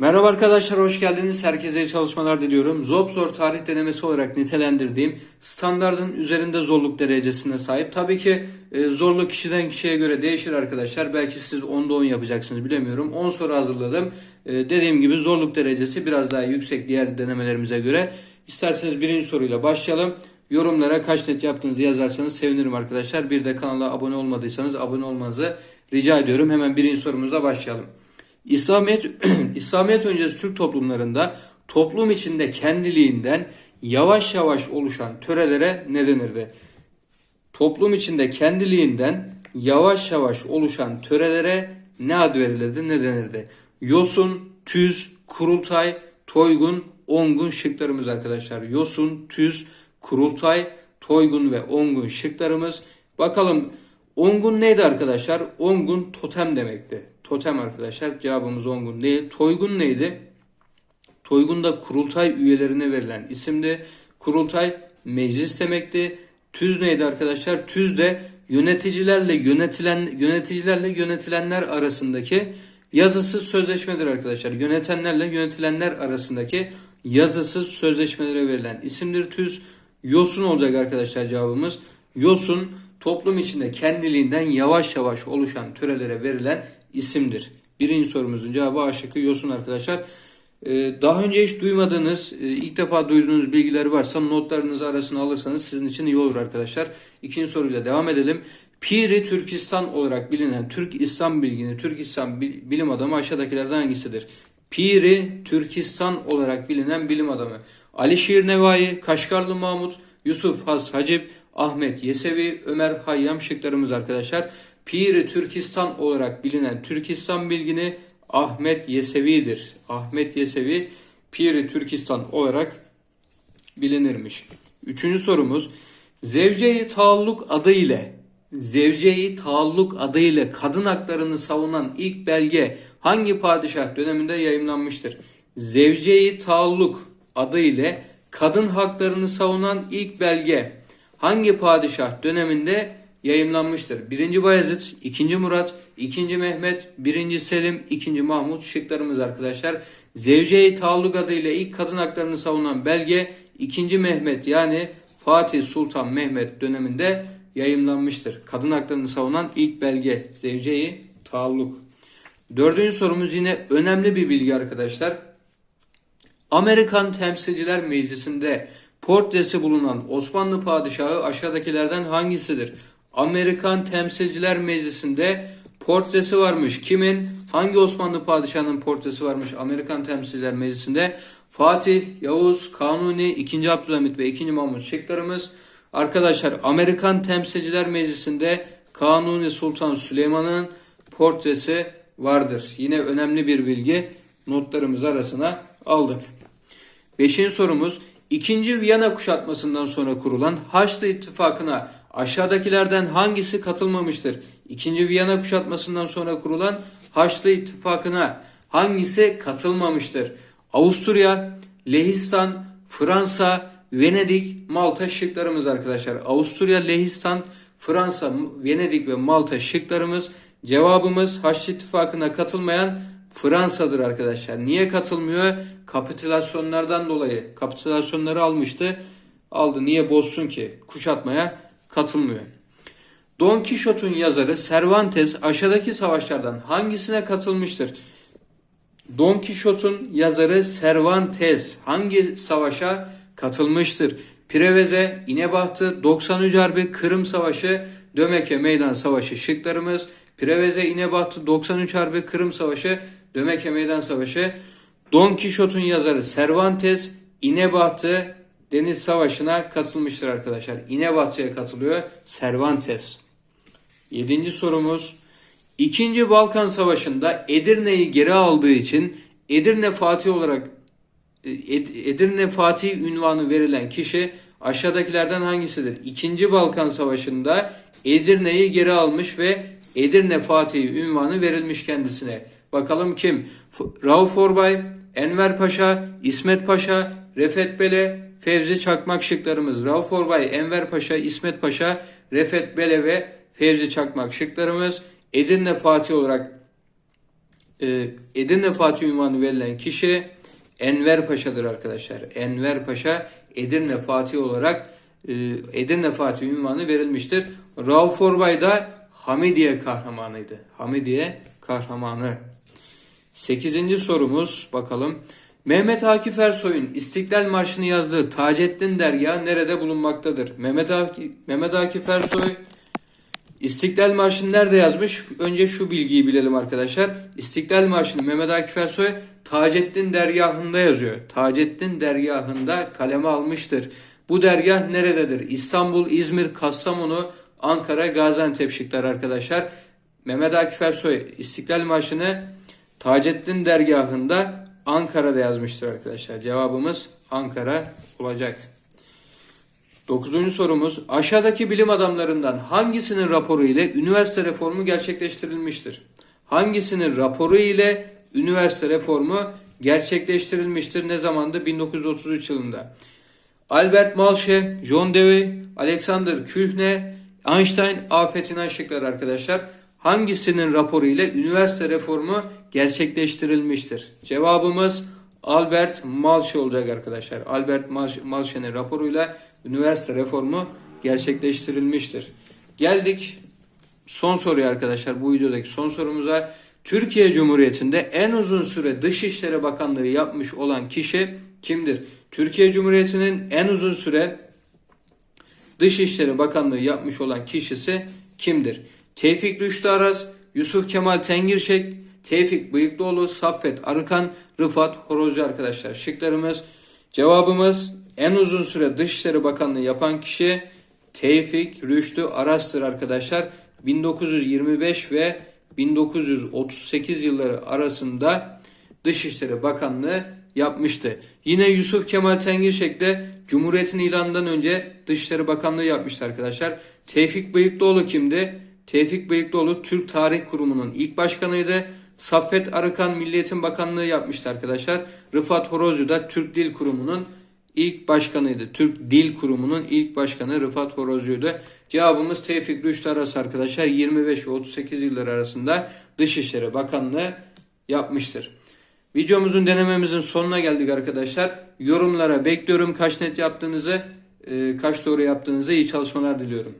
Merhaba arkadaşlar, hoş geldiniz. Herkese iyi çalışmalar diliyorum. Zor tarih denemesi olarak nitelendirdiğim standardın üzerinde zorluk derecesine sahip. Tabii ki e, zorluk kişiden kişiye göre değişir arkadaşlar. Belki siz 10'da 10 yapacaksınız bilemiyorum. 10 soru hazırladım. E, dediğim gibi zorluk derecesi biraz daha yüksek diğer denemelerimize göre. İsterseniz birinci soruyla başlayalım. Yorumlara kaç net yaptığınızı yazarsanız sevinirim arkadaşlar. Bir de kanala abone olmadıysanız abone olmanızı rica ediyorum. Hemen birinci sorumuza başlayalım. İslamiyet İslamiyet öncesi Türk toplumlarında toplum içinde kendiliğinden yavaş yavaş oluşan törelere ne denirdi? Toplum içinde kendiliğinden yavaş yavaş oluşan törelere ne ad verilirdi, ne denirdi? Yosun, tüz, kurultay, toygun, ongun şıklarımız arkadaşlar. Yosun, tüz, kurultay, toygun ve ongun şıklarımız. Bakalım ongun neydi arkadaşlar? Ongun totem demekti. Totem arkadaşlar. Cevabımız ongun değil. Toygun neydi? Toygun da kurultay üyelerine verilen isimdi. Kurultay meclis demekti. Tüz neydi arkadaşlar? Tüz de yöneticilerle yönetilen yöneticilerle yönetilenler arasındaki yazısı sözleşmedir arkadaşlar. Yönetenlerle yönetilenler arasındaki yazısı sözleşmelere verilen isimdir tüz. Yosun olacak arkadaşlar cevabımız. Yosun toplum içinde kendiliğinden yavaş yavaş oluşan törelere verilen isimdir. Birinci sorumuzun cevabı A şıkkı yosun arkadaşlar. Ee, Daha önce hiç duymadığınız, e, ilk defa duyduğunuz bilgiler varsa notlarınızı arasına alırsanız sizin için iyi olur arkadaşlar. İkinci soruyla devam edelim. Piri Türkistan olarak bilinen Türk İslam bilgini, Türk İslam bil- bilim adamı aşağıdakilerden hangisidir? Piri Türkistan olarak bilinen bilim adamı. Alişir Nevai, Kaşgarlı Mahmut, Yusuf Has Hacip, Ahmet Yesevi, Ömer Hayyam şıklarımız arkadaşlar. Piri Türkistan olarak bilinen Türkistan bilgini Ahmet Yesevi'dir. Ahmet Yesevi Piri Türkistan olarak bilinirmiş. Üçüncü sorumuz Zevce-i Taalluk adı ile Zevce-i Taalluk adı ile kadın haklarını savunan ilk belge hangi padişah döneminde yayımlanmıştır? Zevce-i Taalluk adı ile kadın haklarını savunan ilk belge hangi padişah döneminde yayımlanmıştır? 1. Bayezid, 2. Murat, 2. Mehmet, 1. Selim, 2. Mahmut şıklarımız arkadaşlar. Zevce-i Taalluk adıyla ilk kadın haklarını savunan belge 2. Mehmet yani Fatih Sultan Mehmet döneminde yayımlanmıştır. Kadın haklarını savunan ilk belge Zevce-i Taalluk. Dördüncü sorumuz yine önemli bir bilgi arkadaşlar. Amerikan Temsilciler Meclisi'nde portresi bulunan Osmanlı padişahı aşağıdakilerden hangisidir? Amerikan Temsilciler Meclisi'nde portresi varmış. Kimin? Hangi Osmanlı padişahının portresi varmış Amerikan Temsilciler Meclisi'nde? Fatih, Yavuz, Kanuni, 2. Abdülhamit ve 2. Mahmut şıklarımız. Arkadaşlar Amerikan Temsilciler Meclisi'nde Kanuni Sultan Süleyman'ın portresi vardır. Yine önemli bir bilgi notlarımız arasına aldık. Beşinci sorumuz İkinci Viyana kuşatmasından sonra kurulan Haçlı İttifakı'na aşağıdakilerden hangisi katılmamıştır? İkinci Viyana kuşatmasından sonra kurulan Haçlı İttifakı'na hangisi katılmamıştır? Avusturya, Lehistan, Fransa, Venedik, Malta şıklarımız arkadaşlar. Avusturya, Lehistan, Fransa, Venedik ve Malta şıklarımız. Cevabımız Haçlı İttifakı'na katılmayan Fransa'dır arkadaşlar. Niye katılmıyor? Kapitülasyonlardan dolayı. Kapitülasyonları almıştı. Aldı. Niye bozsun ki? Kuşatmaya katılmıyor. Don Quixote'un yazarı Cervantes aşağıdaki savaşlardan hangisine katılmıştır? Don Quixote'un yazarı Cervantes hangi savaşa katılmıştır? Preveze, İnebahtı, 93 Harbi, Kırım Savaşı, Dömeke Meydan Savaşı şıklarımız. Preveze, İnebahtı, 93 Harbi, Kırım Savaşı, Dömeke Meydan Savaşı. Don Quixote'un yazarı Cervantes, İnebahtı Deniz Savaşı'na katılmıştır arkadaşlar. İnebahtı'ya katılıyor Cervantes. Yedinci sorumuz. İkinci Balkan Savaşı'nda Edirne'yi geri aldığı için Edirne Fatih olarak Ed- Edirne Fatih ünvanı verilen kişi aşağıdakilerden hangisidir? İkinci Balkan Savaşı'nda Edirne'yi geri almış ve Edirne Fatih ünvanı verilmiş kendisine. Bakalım kim? Rauf Orbay, Enver Paşa, İsmet Paşa, Refet Bele, Fevzi Çakmak şıklarımız. Rauf Orbay, Enver Paşa, İsmet Paşa, Refet Bele ve Fevzi Çakmak şıklarımız. Edirne Fatih olarak e, Edirne Fatih ünvanı verilen kişi Enver Paşa'dır arkadaşlar. Enver Paşa Edirne Fatih olarak e, Edirne Fatih ünvanı verilmiştir. Rauf Orbay da Hamidiye kahramanıydı. Hamidiye kahramanı. Sekizinci sorumuz bakalım. Mehmet Akif Ersoy'un İstiklal Marşı'nı yazdığı Taceddin Dergahı nerede bulunmaktadır? Mehmet Akif, Mehmet Akif Ersoy İstiklal Marşı'nı nerede yazmış? Önce şu bilgiyi bilelim arkadaşlar. İstiklal Marşı'nı Mehmet Akif Ersoy Taceddin Dergahı'nda yazıyor. Taceddin Dergahı'nda kaleme almıştır. Bu dergah nerededir? İstanbul, İzmir, Kastamonu, Ankara, Gaziantep şıklar arkadaşlar. Mehmet Akif Ersoy İstiklal Marşı'nı Taceddin Dergahı'nda Ankara'da yazmıştır arkadaşlar. Cevabımız Ankara olacak. Dokuzuncu sorumuz. Aşağıdaki bilim adamlarından hangisinin raporu ile üniversite reformu gerçekleştirilmiştir? Hangisinin raporu ile üniversite reformu gerçekleştirilmiştir? Ne zamandı? 1933 yılında. Albert Malche, John Dewey, Alexander Kühne, Einstein, Afetin Aşıklar arkadaşlar. Hangisinin raporu ile üniversite reformu gerçekleştirilmiştir? Cevabımız Albert Malche olacak arkadaşlar. Albert Malche'nin raporuyla üniversite reformu gerçekleştirilmiştir. Geldik son soruya arkadaşlar bu videodaki son sorumuza. Türkiye Cumhuriyeti'nde en uzun süre Dışişleri Bakanlığı yapmış olan kişi kimdir? Türkiye Cumhuriyeti'nin en uzun süre Dışişleri Bakanlığı yapmış olan kişisi kimdir? Tevfik Rüştü Aras, Yusuf Kemal Tengirşek, Tevfik Bıyıklıoğlu, Saffet Arıkan, Rıfat Horozcu arkadaşlar. Şıklarımız cevabımız en uzun süre Dışişleri Bakanlığı yapan kişi Tevfik Rüştü Aras'tır arkadaşlar. 1925 ve 1938 yılları arasında Dışişleri Bakanlığı yapmıştı. Yine Yusuf Kemal Tengirşek de Cumhuriyet'in ilanından önce Dışişleri Bakanlığı yapmıştı arkadaşlar. Tevfik Bıyıklıoğlu kimdi? Tevfik Bıyıklıoğlu Türk Tarih Kurumu'nun ilk başkanıydı. Saffet Arıkan Milli Eğitim Bakanlığı yapmıştı arkadaşlar. Rıfat Horozcu da Türk Dil Kurumu'nun ilk başkanıydı. Türk Dil Kurumu'nun ilk başkanı Rıfat Horozcu'ydu. Cevabımız Tevfik Rüştü Aras arkadaşlar 25 ve 38 yılları arasında Dışişleri Bakanlığı yapmıştır. Videomuzun denememizin sonuna geldik arkadaşlar. Yorumlara bekliyorum kaç net yaptığınızı, e, kaç doğru yaptığınızı iyi çalışmalar diliyorum.